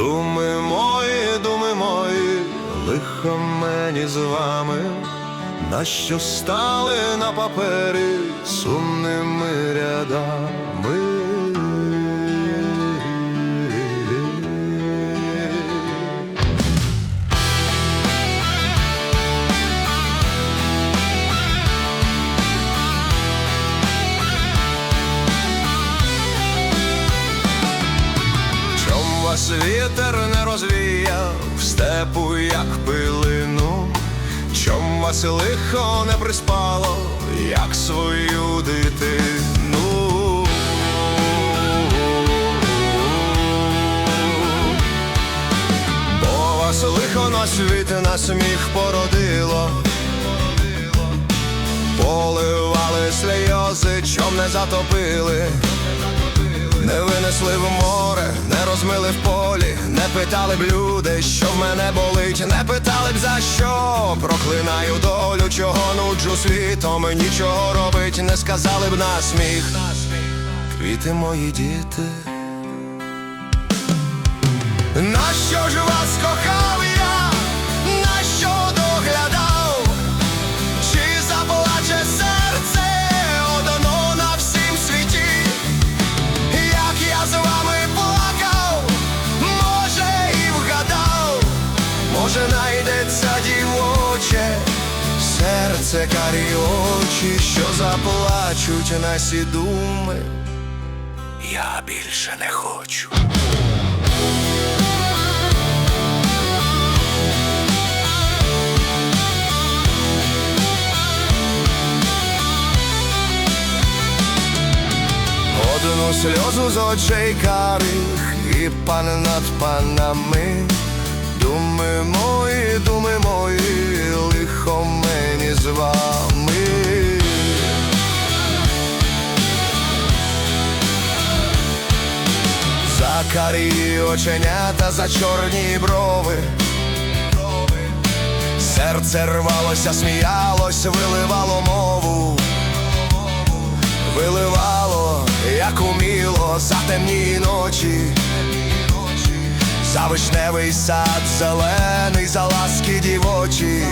Думи мої, думи мої, лихо мені з вами, нащо стали на папері сумними рядами. Степу, як пилину, чом вас лихо не приспало, як свою дитину. Бо вас лихо на світ на сміх породило, поливали сльози, чом не затопили. Не винесли в море, не розмили в полі, питали б люди, що в мене болить, не питали б за що, проклинаю долю, чого нуджу світом, нічого робить, не сказали б на сміх. Квіти мої діти. Нащо ж вас кохав серце карі очі, що заплачуть наші думи. Я більше не хочу. Одну сльозу з очей карих і пан над панами. Думи мої, думи мої, лихо з вами. За карі оченята, за чорні брови. Серце рвалося, сміялось, виливало мову виливало, як уміло, за темні ночі, за вишневий сад зелений, за ласки дівочі,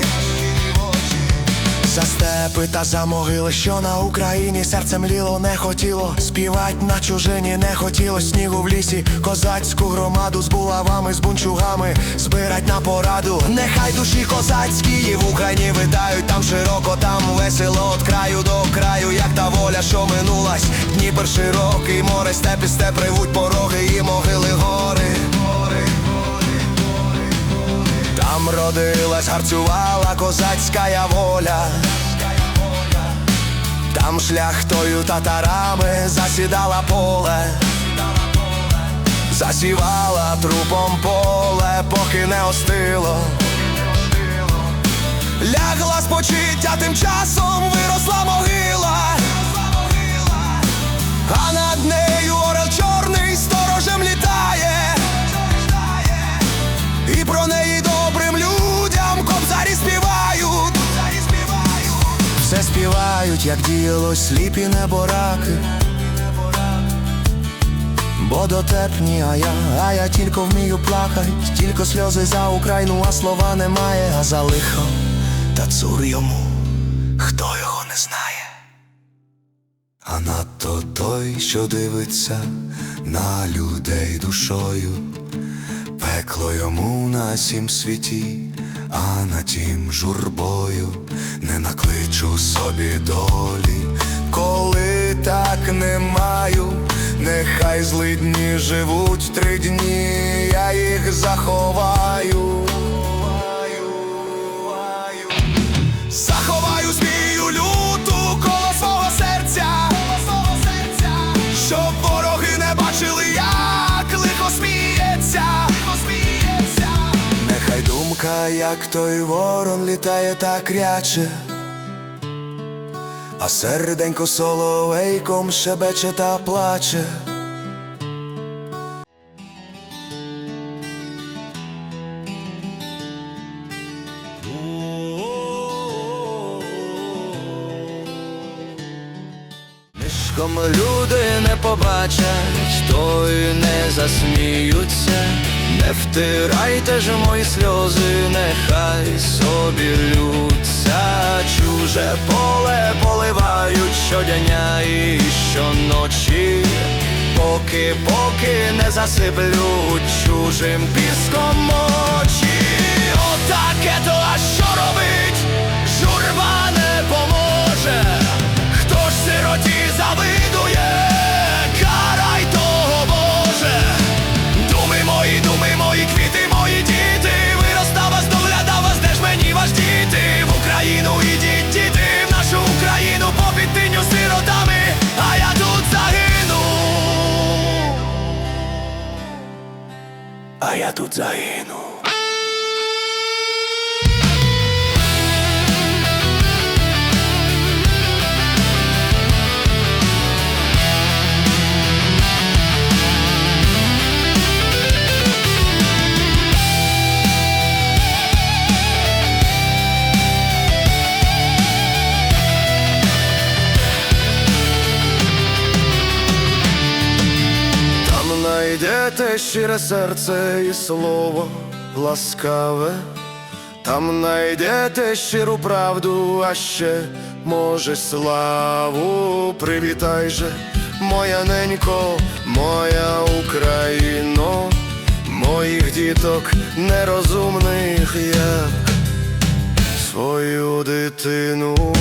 за степи та за могили, що на Україні серце мліло, не хотіло співать на чужині, не хотіло снігу в лісі, козацьку громаду з булавами, з бунчугами, збирать на пораду. Нехай душі козацькі в Україні витають там широко, там весело від краю до краю, як та воля, що минулась. Дніпер широкий, море, степи, степ ревуть пороги і могили гори. Там родилась, гарцювала козацька воля. Там шляхтою татарами засідала поле, засівала трупом поле, поки не остило. Лягла спочиття, тим часом виросла могила, співають, як діяло сліпі небораки. Бо дотепні, а я, а я тільки вмію плакать, тільки сльози за Україну, а слова немає, а за лихо та цур йому, хто його не знає. А надто той, що дивиться на людей душою, пекло йому на сім світі, а на тім журбою не накличу собі долі, коли так не маю, нехай злидні живуть три дні, я їх заховаю. Як той ворон літає так ряче, а серденько соловейком шебече та плаче. Нишком люди не побачать, то й не засміються, Не втирайте ж мої сльози, нехай собі лються чуже поле поливають щодня і щоночі, поки, поки не засиплють чужим піском очі. Отаке то а що робить? Я тут загину. Щире серце і слово ласкаве, там найдете щиру правду, а ще може славу. Привітай же, моя ненько, моя Україно, моїх діток нерозумних як свою дитину.